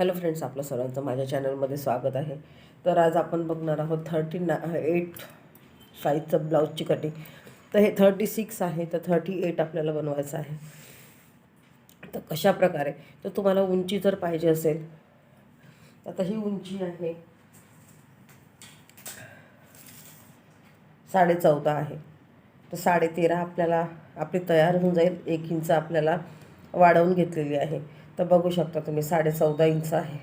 Hello friends आपलं सर्वांचं माझ्या चॅनलमध्ये स्वागत आहे. तर आज आपण बघणार आहोत थर्टी ना एट साईजचं ब्लाऊजची कटिंग तर हे थर्टी सिक्स आहे तर थर्टी एट आपल्याला बनवायचं आहे. तर कशा प्रकारे? तर तुम्हाला उंची जर पाहिजे असेल आता ही उंची आहे साडे चौदा आहे. तर साडे तेरा आपल्याला आपली तयार होऊन जाईल. एक इंच आपल्याला वाढवून घेतलेली आहे. तर बघू शकता तुम्ही साडे चौदा इंच आहे.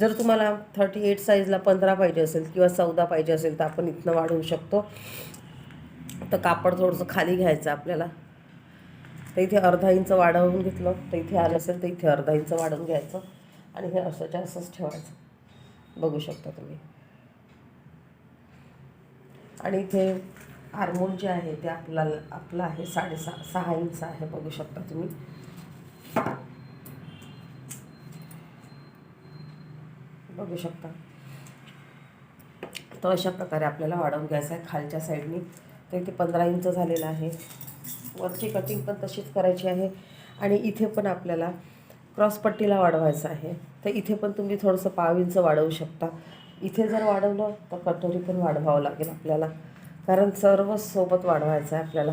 जर तुम्हाला थर्टी एट साईजला पंधरा पाहिजे असेल किंवा चौदा पाहिजे असेल तर आपण इथनं वाढवू शकतो. तर कापड थोडंसं खाली घ्यायचं आपल्याला. तर इथे अर्धा इंच वाढवून घेतलं. तर इथे आलं असेल तर इथे अर्धा इंच वाढवून घ्यायचं. आणि हे असंच्या असंच ठेवायचं. बघू शकता तुम्ही. आणि इथे आरमोल जे आहे ते आपला आपलं आहे साडेसहा सहा इंच आहे. बघू शकता तुम्ही. बघू शकता. तर अशा प्रकारे आपल्याला वाढवून घ्यायचं आहे खालच्या साईडनी. तर इथे पंधरा इंच झालेलं आहे. वरची कटिंग पण तशीच करायची आहे. आणि इथे पण आपल्याला क्रॉसपट्टीला वाढवायचं आहे. तर इथे पण तुम्ही थोडंसं पाव इंच वाढवू शकता. इथे जर वाढवलं तर कटोरी पण वाढवावं लागेल आपल्याला. कारण सर्व सोबत वाढवायचं आहे आपल्याला.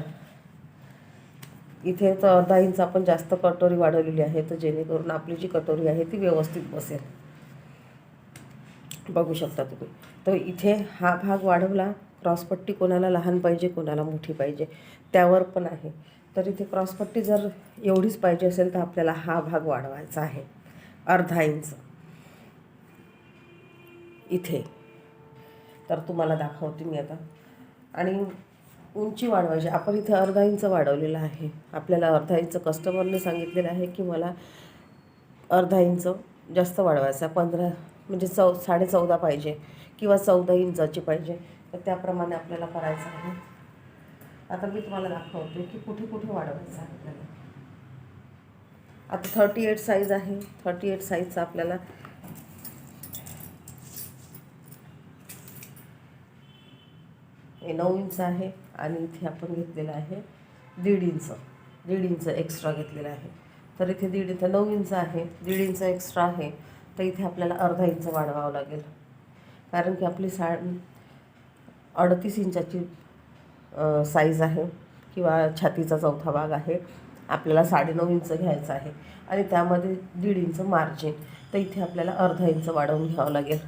इथे तर अर्धा इंच आपण जास्त कटोरी वाढवलेली आहे. तर जेणेकरून आपली जी कटोरी आहे ती व्यवस्थित बसेल. बघू शकता तुम्ही. तर इथे हा भाग वाढवला क्रॉसपट्टी कोणाला लहान पाहिजे कोणाला मोठी पाहिजे त्यावर पण आहे. तर इथे क्रॉसपट्टी जर एवढीच पाहिजे असेल तर आपल्याला हा भाग वाढवायचा आहे. अर्धा इंच. इथे. तर तुम्हाला दाखवते मी आता. आणि उंची वाढवायची. आपण इथे अर्धा इंच वाढवलेलं आहे. आपल्याला अर्धा इंच कस्टमरने सांगितलेलं आहे की मला अर्धा इंच जास्त वाढवायचा पंधरा म्हणजे चौ साडे चौदा पाहिजे किंवा चौदा इंचाची पाहिजे. तर त्याप्रमाणे आपल्याला करायचं आहे. आता मी तुम्हाला दाखवते की कुठे कुठे वाढवायचं आहे आपल्याला. आता थर्टी एट साईज आहे. थर्टी एट साईजचा आपल्याला हे नऊ इंच आहे आणि इथे आपण घेतलेलं आहे दीड इंच. दीड इंच एक्स्ट्रा घेतलेलं आहे. तर इथे दीड इथं नऊ इंच आहे. दीड इंच एक्स्ट्रा आहे. तर इथे आपल्याला अर्धा इंच वाढवावं लागेल. कारण की आपली सा अडतीस इंचाची साईज आहे किंवा छातीचा चौथा भाग आहे. आपल्याला साडेनऊ इंच घ्यायचं आहे आणि त्यामध्ये दीड इंच मार्जिन तर इथे आपल्याला अर्धा इंच वाढवून घ्यावं लागेल.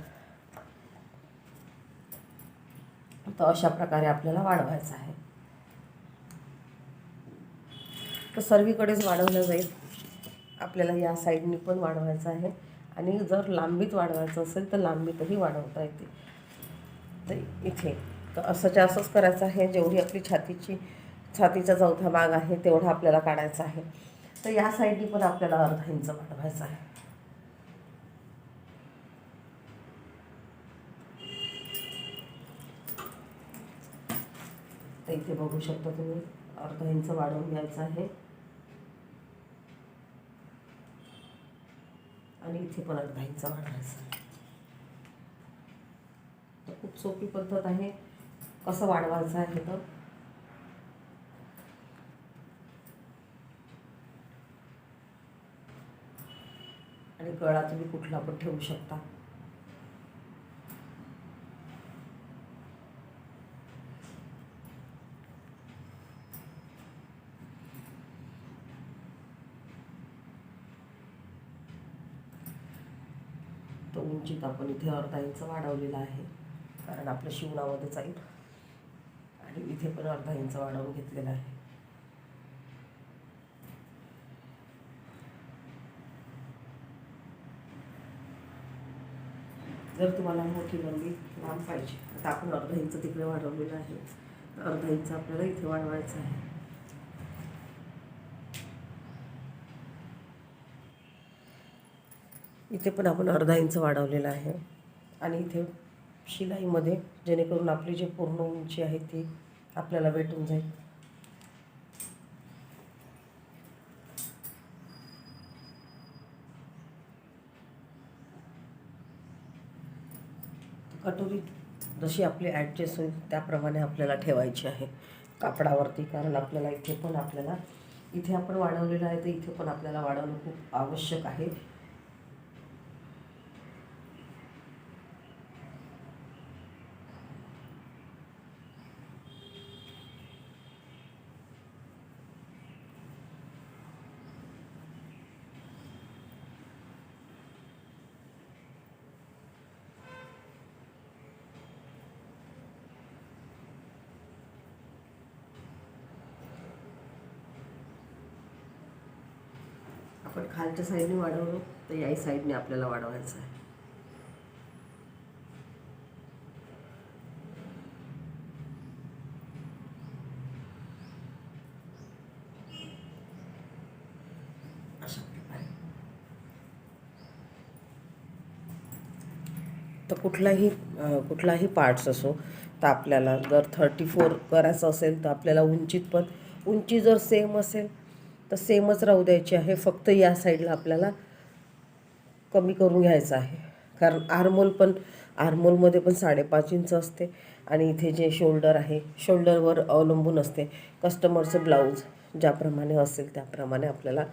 तर अशा प्रकारे आपल्याला वाढवायचं आहे. तर सर्वीकडेच वाढवलं जाईल. आपल्याला या साईडनी पण वाढवायचं आहे. आणि जर लांबीत वाढवायचं असेल तर लांबीतही वाढवता येते. तर इथे तर असंच्या असंच करायचं आहे. जेवढी आपली छातीची छातीचा चौथा भाग आहे तेवढा आपल्याला काढायचा आहे. तर या साईडनी पण आपल्याला अर्धा इंच वाढवायचं आहे. तर इथे बघू शकता तुम्ही अर्धा इंच वाढवून घ्यायचं आहे. आणि इथे पण अर्धा वाढवायचं खूप सोपी पद्धत आहे. कसं वाढवायचं आहे तर? आणि गळा तुम्ही कुठला पण ठेवू शकता. तो उंचीत आपण इथे अर्धा इंच वाढवलेला आहे. कारण आपलं शिवणामध्ये जाईल आणि इथे पण अर्धा इंच वाढवून घेतलेला आहे. जर तुम्हाला मोठी लंबी लांब पाहिजे आता आपण अर्धा इंच तिकडे वाढवलेलं आहे. तर अर्धा इंच आपल्याला इथे वाढवायचं आहे. इथे पण आपण अर्धा इंच वाढवलेला आहे. आणि इथे शिलाईमध्ये जेणेकरून आपली जी पूर्ण उंची आहे ती आपल्याला भेटून जाईल. कटोरी जशी आपली ॲडजस्ट होईल त्याप्रमाणे आपल्याला ठेवायची आहे कापडावरती कारण आपल्याला इथे पण आपल्याला इथे आपण वाढवलेलं आहे तर इथे पण आपल्याला वाढवणं खूप आवश्यक आहे. आपण खालच्या साईडने वाढवलं तर याही साईडने आपल्याला वाढवायचं आहे. तर कुठलाही कुठलाही पार्ट्स असो तर आपल्याला जर थर्टी फोर करायचं असेल तर आपल्याला उंचीत पण उंची जर सेम असेल तर सेमच राहू द्यायची आहे. फक्त या साईडला आपल्याला कमी करून घ्यायचं आहे. कारण आर्मोल पण आर्मोलमध्ये पण साडेपाच इंच असते आणि इथे जे शोल्डर आहे शोल्डरवर अवलंबून असते. कस्टमरचं ब्लाऊज ज्याप्रमाणे असेल त्याप्रमाणे आपल्याला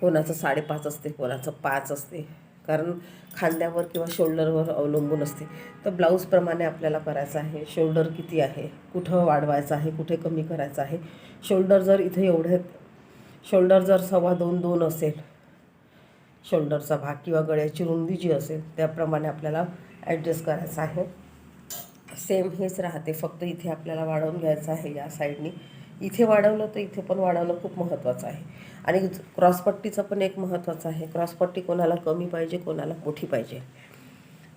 कोणाचं साडेपाच असते कोणाचं पाच असते. कारण खांद्यावर किंवा शोल्डरवर अवलंबून असते. तर ब्लाऊजप्रमाणे आपल्याला करायचं आहे. शोल्डर किती आहे? कुठं वाढवायचं आहे? कुठे कमी करायचं आहे? शोल्डर जर इथे एवढे शोल्डर जर सव्वा दोन दोन असेल शोल्डरचा भाग किंवा गळ्याची रुंदी जी असेल त्याप्रमाणे आपल्याला ॲडजस्ट करायचं आहे. सेम हेच राहते. फक्त इथे आपल्याला वाढवून घ्यायचं आहे या साईडनी इथे वाढवलं तर इथे पण वाढवणं खूप महत्त्वाचं आहे. आणि क्रॉसपट्टीचं पण एक महत्त्वाचं आहे. क्रॉसपट्टी कोणाला कमी पाहिजे कोणाला मोठी पाहिजे.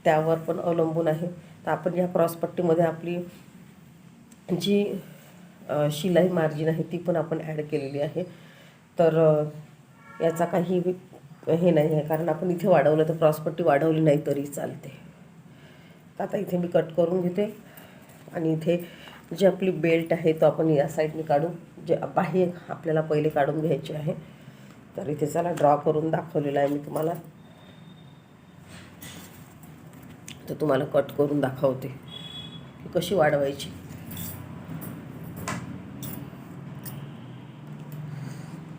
त्यावर पण अवलंबून आहे. तर आपण या क्रॉसपट्टीमध्ये आपली जी शिलाई मार्जिन आहे ती पण आपण ॲड केलेली आहे. तर याचा काही हे नाही आहे. कारण आपण इथे वाढवलं तर क्रॉसपट्टी वाढवली नाही तरी चालते. तर आता इथे मी कट करून घेते. आणि इथे जी आपली बेल्ट आहे तो आपण या साईडने काढू. जे बाह्य आपल्याला पहिले काढून घ्यायचे आहे. तर इथे चला ड्रॉ करून दाखवलेला आहे मी तुम्हाला. तर तुम्हाला कट करून दाखवते. कशी वाढवायची?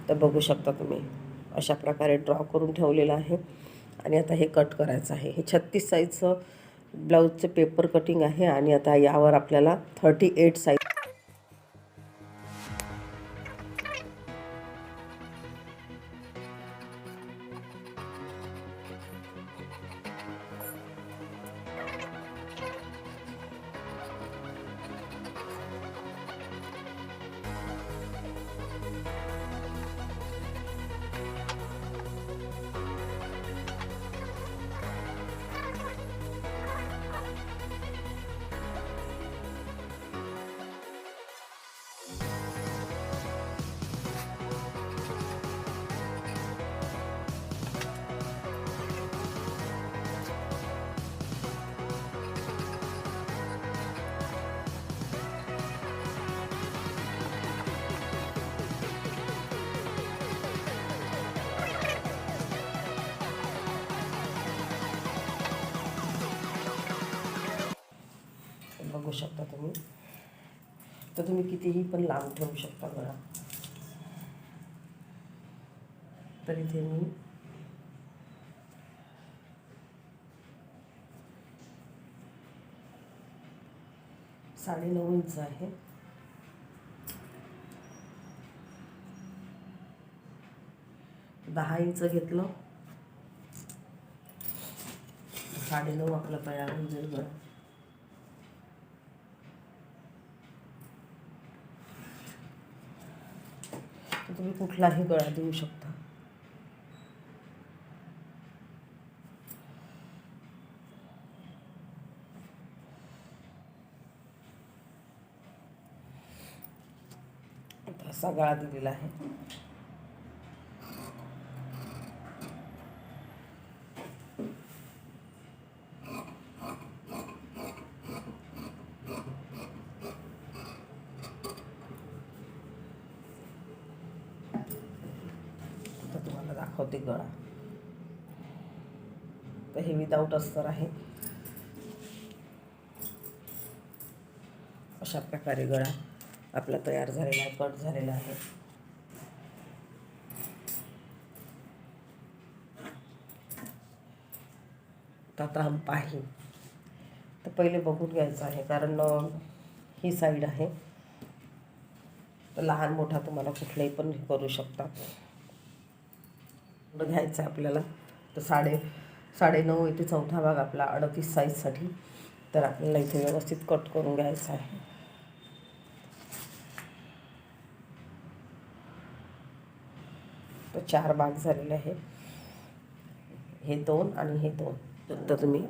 तर बघू शकता तुम्ही अशा प्रकारे ड्रॉ करून ठेवलेलं आहे. आणि आता हे कट करायचं आहे. हे छत्तीस साईजचं ब्लाऊजचं पेपर कटिंग आहे आणि आता यावर आपल्याला थर्टी एट साईज बघू शकता तुम्ही. तर तुम्ही कितीही पण लांब ठेवू शकता बघा. तर इथे मी साडेनऊ इंच आहे. दहा इंच घेतलं. साडेनऊ आपलं तयार होऊन जाईल बरं तर तुम्ही कुठलाही गळा देऊ शकता. असा गळा दिलेला आहे आता होते गळा. तर हे विदाऊट अस्तर आहे. अशा प्रकारे गळा आपला तयार झालेला आहे कट झालेला आहे. आता हम पाही तर पहिले बघून घ्यायचं आहे कारण ही साईड आहे. तर लहान मोठा तुम्हाला कुठलाही पण करू शकता. घ्यायचं आहे आपल्याला. तर साडे साडेनऊ इथे चौथा भाग आपला अडतीस साईजसाठी. तर आपल्याला इथे व्यवस्थित कट करून घ्यायचं आहे. तर चार भाग झालेले आहे. हे दोन आणि हे दोन. तर तुम्ही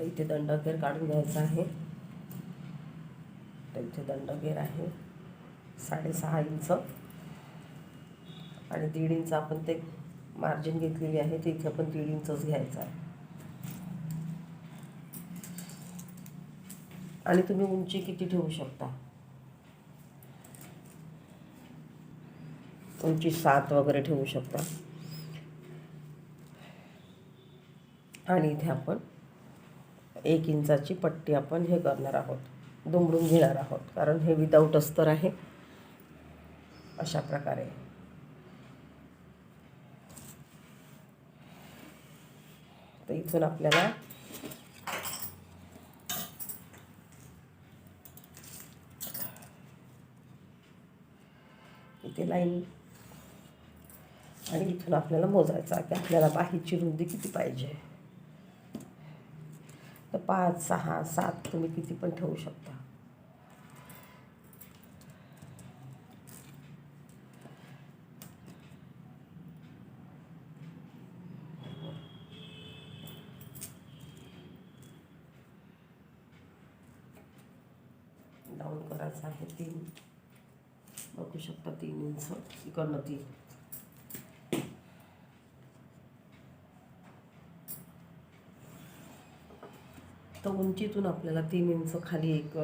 आता इथे दंडगेर काढून घ्यायचा आहे. तर इथे दंडगेर आहे. साडेसहा इंच. आणि दीड इंच आपण ते मार्जिन घेतलेली आहे. ते इथे पण दीड इंचच घ्यायचं आहे. आणि तुम्ही उंची किती ठेवू शकता? उंची सात वगैरे ठेवू शकता. आणि इथे आपण एक इंचाची पट्टी आपण हे करणार आहोत. दुमडून घेणार आहोत. कारण हे विदाऊट अस्तर आहे. अशा प्रकारे. तर इथून आपल्याला इथे लाईन आणि इथून आपल्याला मोजायचा की आपल्याला बाहीची रुंदी किती पाहिजे. पाच सहा सात तुम्ही किती पण ठेवू शकता. डाऊन करायचं आहे तीन. बघू शकता तीन इंच. इकडनं तीन. तर उंचीतून आपल्याला तीन इंच खाली एक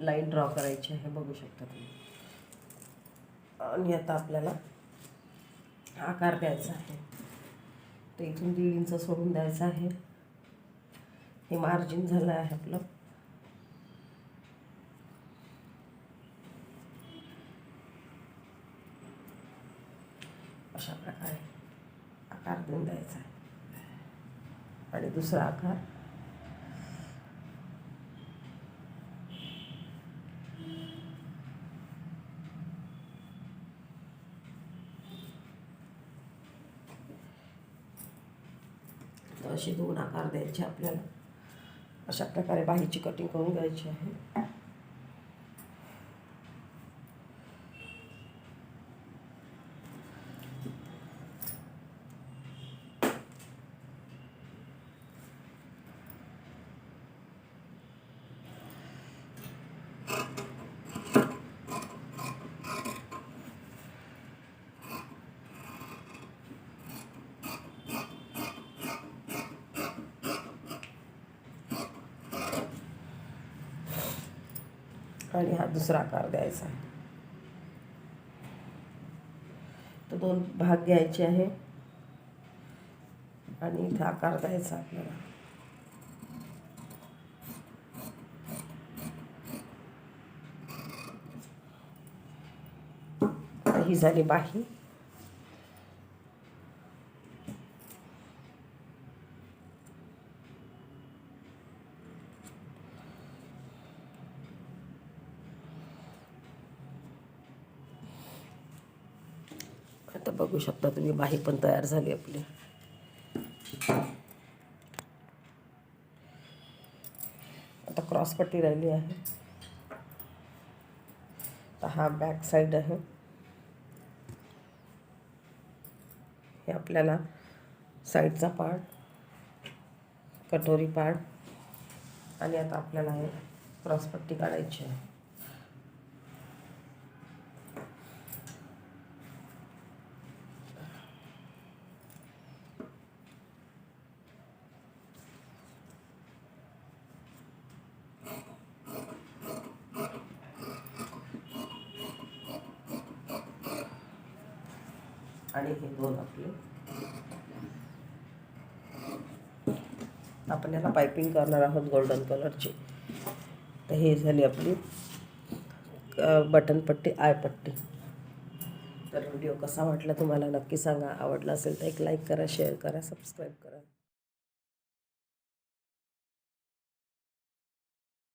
लाईन ड्रॉ करायची आहे बघू शकता तुम्ही. आणि आता आपल्याला आकार द्यायचा आहे. तर इथून दीड इंच सोडून द्यायचं आहे. हे मार्जिन झालं आहे आपलं अशा प्रकारे आकार देऊन द्यायचा आहे आणि दुसरा आकार. असे दोन आकार द्यायचे आपल्याला. अशा प्रकारे बाहीची कटिंग करून घ्यायची आहे. आणि हा दुसरा आकार द्यायचा. आहे तर दोन भाग घ्यायचे आहे. आणि इथे आकार द्यायचा आपल्याला. ही झाली बाही आता बघू शकता तुम्ही. बाही पण तयार झाली आपली. आता क्रॉसपट्टी राहिली आहे. हा बॅक साईड आहे. हे आपल्याला साईडचा पार्ट कटोरी पार्ट आणि आता आपल्याला हे क्रॉसपट्टी काढायची आहे. आणि हे दोन आपले. आपण याला पायपिंग करणार आहोत गोल्डन कलरची तर हे झाली आपली बटन पट्टी आय पट्टी. तर व्हिडिओ कसा वाटला तुम्हाला नक्की सांगा. आवडला असेल तर एक लाईक करा शेअर करा सबस्क्राईब करा.